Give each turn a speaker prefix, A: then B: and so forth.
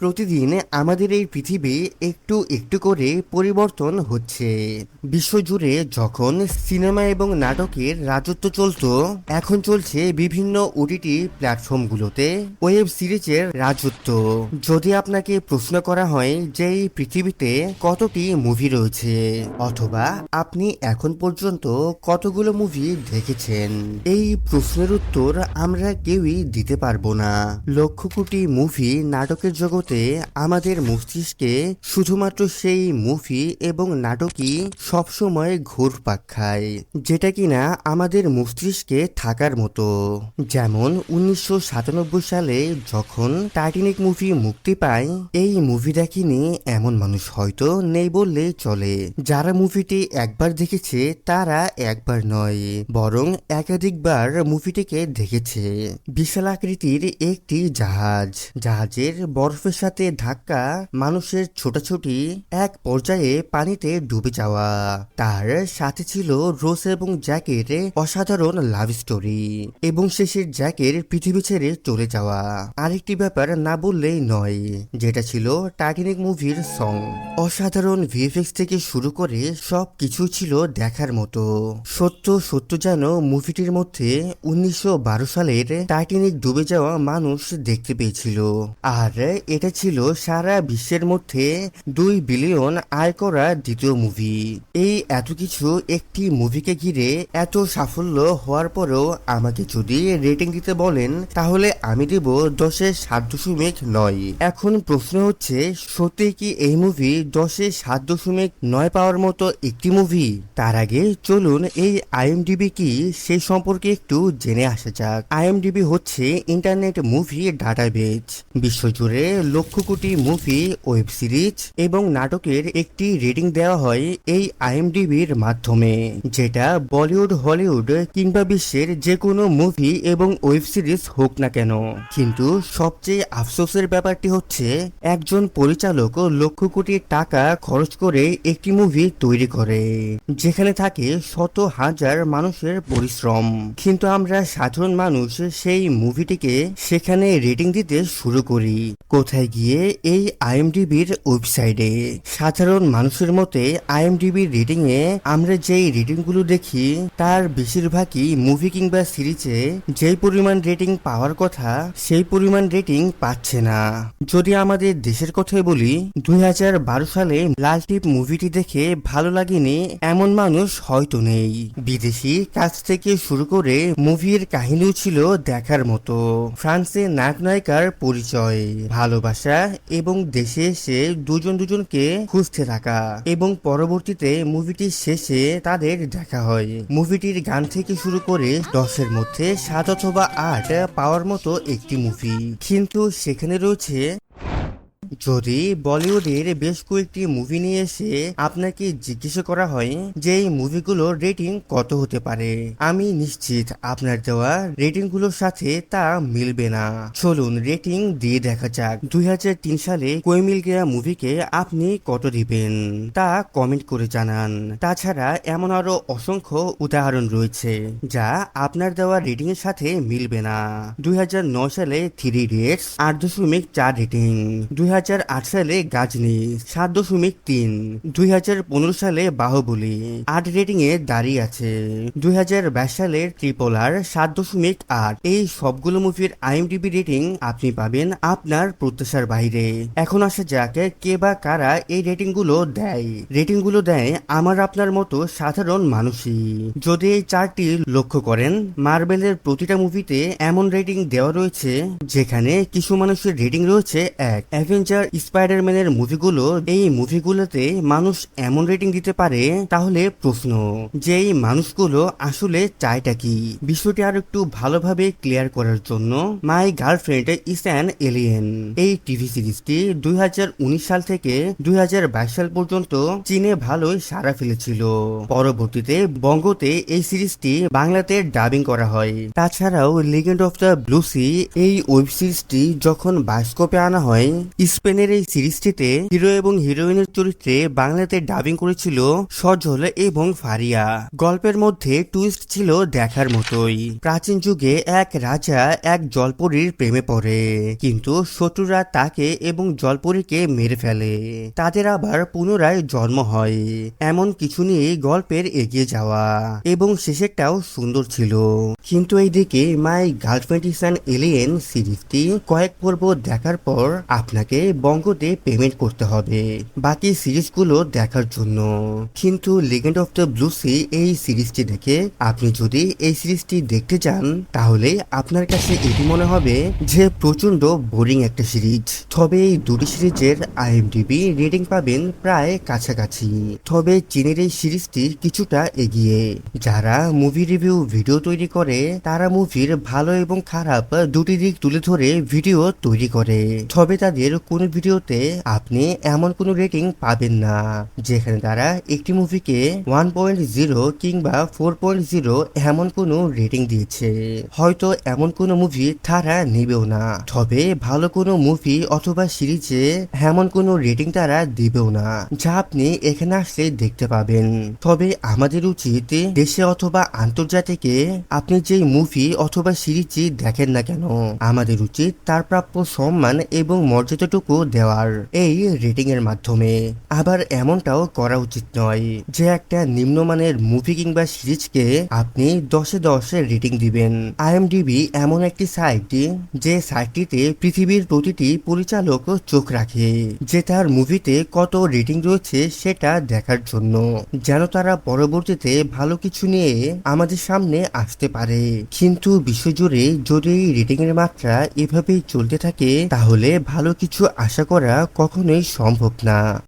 A: প্রতিদিন আমাদের এই পৃথিবী একটু একটু করে পরিবর্তন হচ্ছে। বিশ্বজুড়ে যখন সিনেমা এবং নাটকের রাজত্ব চলত, এখন চলছে বিভিন্ন ওটিটি প্ল্যাটফর্মগুলোতে ওয়েব সিরিজের রাজত্ব। যদি আপনাকে প্রশ্ন করা হয় যে এই পৃথিবীতে কতটি মুভি রয়েছে, অথবা আপনি এখন পর্যন্ত কতগুলো মুভি দেখেছেন, এই প্রশ্নের উত্তর আমরা কেউই দিতে পারব না। লক্ষ কোটি মুভি নাটকের জগতে আমাদের মস্তিষ্কে শুধুমাত্র সেই মুভি এবং নাটকই সবসময় ঘুরপাক খায়, যেটা কিনা আমাদের মস্তিষ্কে থাকার মতো। যেমন উনিশশো সাতানব্বই সালে যখন টাইটানিক মুভি মুক্তি পায়, এই মুভি দেখেনি এমন মানুষ হয়তো নেই বললে চলে। যারা মুভিটি একবার দেখেছে, তারা একবার নয়, বরং একাধিকবার মুভিটিকে দেখেছে। বিশাল আকৃতির একটি জাহাজ, জাহাজের বরফের সাথে ধাক্কা মানুষের ছোটাছুটি এক পর্যায়ে পানিতে ডুবে যাওয়া। তার সাথে ছিল রোস এবং জ্যাকের অসাধারণ লাভ স্টোরি এবং শেষের জ্যাকের পৃথিবী ছেড়ে চলে যাওয়া। আরেকটি ব্যাপার না বললেই নয়, যেটা ছিল টাইটানিক মুভির সং অসাধারণ ভিএফএক্স থেকে শুরু করে সব কিছু ছিল দেখার মতো। সত্য সত্য যেন মুভিটির মধ্যে উনিশশো বারো সালের টাইটানিক ডুবে যাওয়া মানুষ দেখতে পেয়েছিল। আর এটা ছিল সারা বিশ্বের মধ্যে দুই বিলিয়ন আয় করা দ্বিতীয় মুভি এই এত কিছু একটি মুভিকে ঘিরে এত সাফল্য হওয়ার পরেও আমাকে যদি রেটিং দিতে বলেন, তাহলে আমি দেব দশে সাত দশমিক নয়। এখন প্রশ্ন হচ্ছে, সত্যি কি এই মুভি দশে সাত দশমিক নয় পাওয়ার মতো একটি মুভি তার আগে চলুন এই আইএমডিবি কি সেই সম্পর্কে একটু জেনে আসা যাক। আইএমডিবি হচ্ছে ইন্টারনেট মুভি ডাটাবেজ বিশ্বজুড়ে lakh crore movie, web series এবং নাটকের একটি রেটিং দেওয়া হয় এই আইএমডিবির মাধ্যমে, যেটা বলিউড, হলিউড কিংবা বিশ্বের যে কোনো মুভি এবং ওয়েব সিরিজ হোক না কেন। কিন্তু সবচেয়ে আফসোসের ব্যাপারটি হচ্ছে, একজন পরিচালক লক্ষ কোটি টাকা খরচ করে একটি মুভি তৈরি করে, যেখানে থাকে শত হাজার মানুষের পরিশ্রম। কিন্তু আমরা সাধারণ মানুষ সেই মুভিটিকে সেখানে রেটিং দিতে শুরু করি। কোথায় গিয়ে এই আইএমডিবির ওয়েবসাইটে। সাধারণ মানুষের মতে আইএমডিবির এ আমরা যেই রেটিংগুলো দেখি, তার বেশিরভাগই মুভি কিংবা সিরিজে যেই পরিমাণ রেটিং পাওয়ার কথা, সেই পরিমাণ রেটিং পাচ্ছে না। যদি আমাদের দেশের কথাই বলি, দুই হাজার বারো সালে লাল টিপ মুভিটি দেখে ভালো লাগেনি, এমন মানুষ হয়তো নেই। বিদেশি কাজ থেকে শুরু করে মুভির কাহিনীও ছিল দেখার মতো। ফ্রান্সে নায়ক নায়িকার পরিচয়, ভালোবাসা এবং দেশে এসে দুজন দুজনকে খুঁজতে থাকা। এবং পরবর্তীতে মুভিটির শেষে তাদের দেখা হয়। মুভিটির গান থেকে শুরু করে দশের মধ্যে সাত অথবা আট পাওয়ার মতো একটি মুভি কিন্তু সেখানে রয়েছে যদি বলিউডের বেশ কয়েকটি মুভি নিয়ে এসে আপনাকে জিজ্ঞাসা করা হয় যে এই মুভিগুলোর রেটিং কত হতে পারে, আমি নিশ্চিত আপনার দেওয়া রেটিংগুলোর সাথে তা মিলবে না। চলুন রেটিং দিয়ে দেখা যাক, দুই হাজার তিন সালে কই মিল গেয়া মুভিকে আপনি কত দিবেন, তা কমেন্ট করে জানান। তাছাড়া এমন আরও অসংখ্য উদাহরণ রয়েছে, যা আপনার দেওয়া রেটিং এর সাথে মিলবে না। দুই সালে থ্রি ইডিয়টস আট দশমিক চার রেটিং দুই হাজার সালে গাজনি, সাত দশমিক তিন। দুই পনেরো সালে বাহুবলী, আট রেটিং এ দাঁড়িয়ে আছে। দুই সালের ট্রিপল আর সাত দশমিক আট। এই সবগুলো মুভির আইএমডিবি রেটিং আপনি পাবেন আপনার প্রত্যাশার বাইরে। এখন আসা যাক কে বা কারা এই রেটিংগুলো দেয়। রেটিংগুলো দেয় আমার আপনার মতো সাধারণ মানুষই। যদি এই চারটি লক্ষ্য করেন, মার্বেলের প্রতিটা মুভিতে এমন রেটিং দেওয়া রয়েছে, যেখানে কিছু মানুষের রেটিং রয়েছে এক। অ্যাভেঞ্জার স্পাইডারম্যানের মুভিগুলো এই মুভিগুলোতে মানুষ এমন রেটিং দিতে পারে? তাহলে প্রশ্ন যে এই মানুষগুলো আসলে চায়টা কি? বিষয়টি আর একটু ভালোভাবে ক্লিয়ার করার জন্য my girlfriend is an alien এই টিভি সিরিজটি দুই হাজার উনিশ সাল থেকে দুই হাজার বাইশ সাল পর্যন্ত চীনে ভালোই সাড়া ফেলেছিল। পরবর্তীতে বঙ্গতে এই সিরিজটি বাংলাতে ডাবিং করা হয়। তাছাড়াও লিগেন্ড অফ দ্য ব্লুসি এই ওয়েব সিরিজটি যখন বায়োস্কোপে আনা হয় স্পেনের এই সিরিজটিতে হিরো এবং হিরোইনের চরিত্রে বাংলাতে ডাবিং করেছিল সজল এবং ফারিয়া। গল্পের মধ্যে টুইস্ট ছিল দেখার মতোই। প্রাচীন যুগে এক রাজা এক জলপরীর প্রেমে পড়ে। কিন্তু শত্রুরা তাকে এবং জলপরীকে মেরে ফেলে। তাদের আবার পুনরায় জন্ম হয়। এমন কিছু নিয়ে গল্পের এগিয়ে যাওয়া এবং শেষেরটাও সুন্দর ছিল। কিন্তু এইদিকে my girlfriend is an alien সিরিজটি কয়েক পর্ব দেখার পর আপনাকে বঙ্গতে পেমেন্ট করতে হবে। বাকি সিরিজগুলো দেখার জন্য। কিন্তু legend of the blue sea এই সিরিজটি দেখে আপনি যদি এই সিরিজটি দেখতে চান, তাহলে আপনার কাছে এটি মনে হবে যে প্রচণ্ড বোরিং একটা সিরিজ। তবে এই দুটি সিরিজের আইএমডিবি রেটিং পাবেন প্রায় কাছাকাছি। তবে চীনের এই সিরিজটি কিছুটা এগিয়ে। যারা মুভি রিভিউ ভিডিও তৈরি করে, তারা মুভির ভালো এবং খারাপ দুটি দিক তুলে ধরে ভিডিও তৈরি করে। তবে তাদের কোন ভিডিওতে আপনি এমন কোনো রেটিং পাবেন না, যেখানে তারা একটি মুভিকে ওয়ান পয়েন্ট জিরো কিংবা ফোর পয়েন্ট জিরো এমন কোনো রেটিং দিয়েছে। হয়তো এমন কোনো মুভি তারা নেবেও না, তবে ভালো কোনো মুভি অথবা সিরিজে এমন কোনো রেটিং তারা দিবেও না, যা আপনি এখানে আসলে দেখতে পাবেন। তবে আমাদের উচিত দেশে অথবা আন্তর্জাতিকে আপনি যেই মুভি অথবা সিরিজই দেখেন না কেন, আমাদের উচিত তার প্রাপ্য সম্মান এবং মর্যাদাটুকু দেওয়ার এই রেটিং এর মাধ্যমে। আবার এমনটাও করা উচিত নয় যে একটা নিম্নমানের মুভি কিংবা সিরিজকে আপনি দশে দশে রেটিং দিবেন। আইএমডিবি এমন একটি সাইট যে সাইটটিতে পৃথিবীর প্রতিটি পরিচালক চোখ রাখে, যে তার মুভিতে কত রেটিং রয়েছে সেটা দেখার জন্য, যেন তারা পরবর্তীতে ভালো কিছু নিয়ে আমাদের সামনে আসতে পারে। কিন্তু বিশ্বজুড়ে যদি রেটিং এর মাত্রা এভাবেই চলতে থাকে, তাহলে ভালো কিছু আশা করা কখনোই সম্ভব না।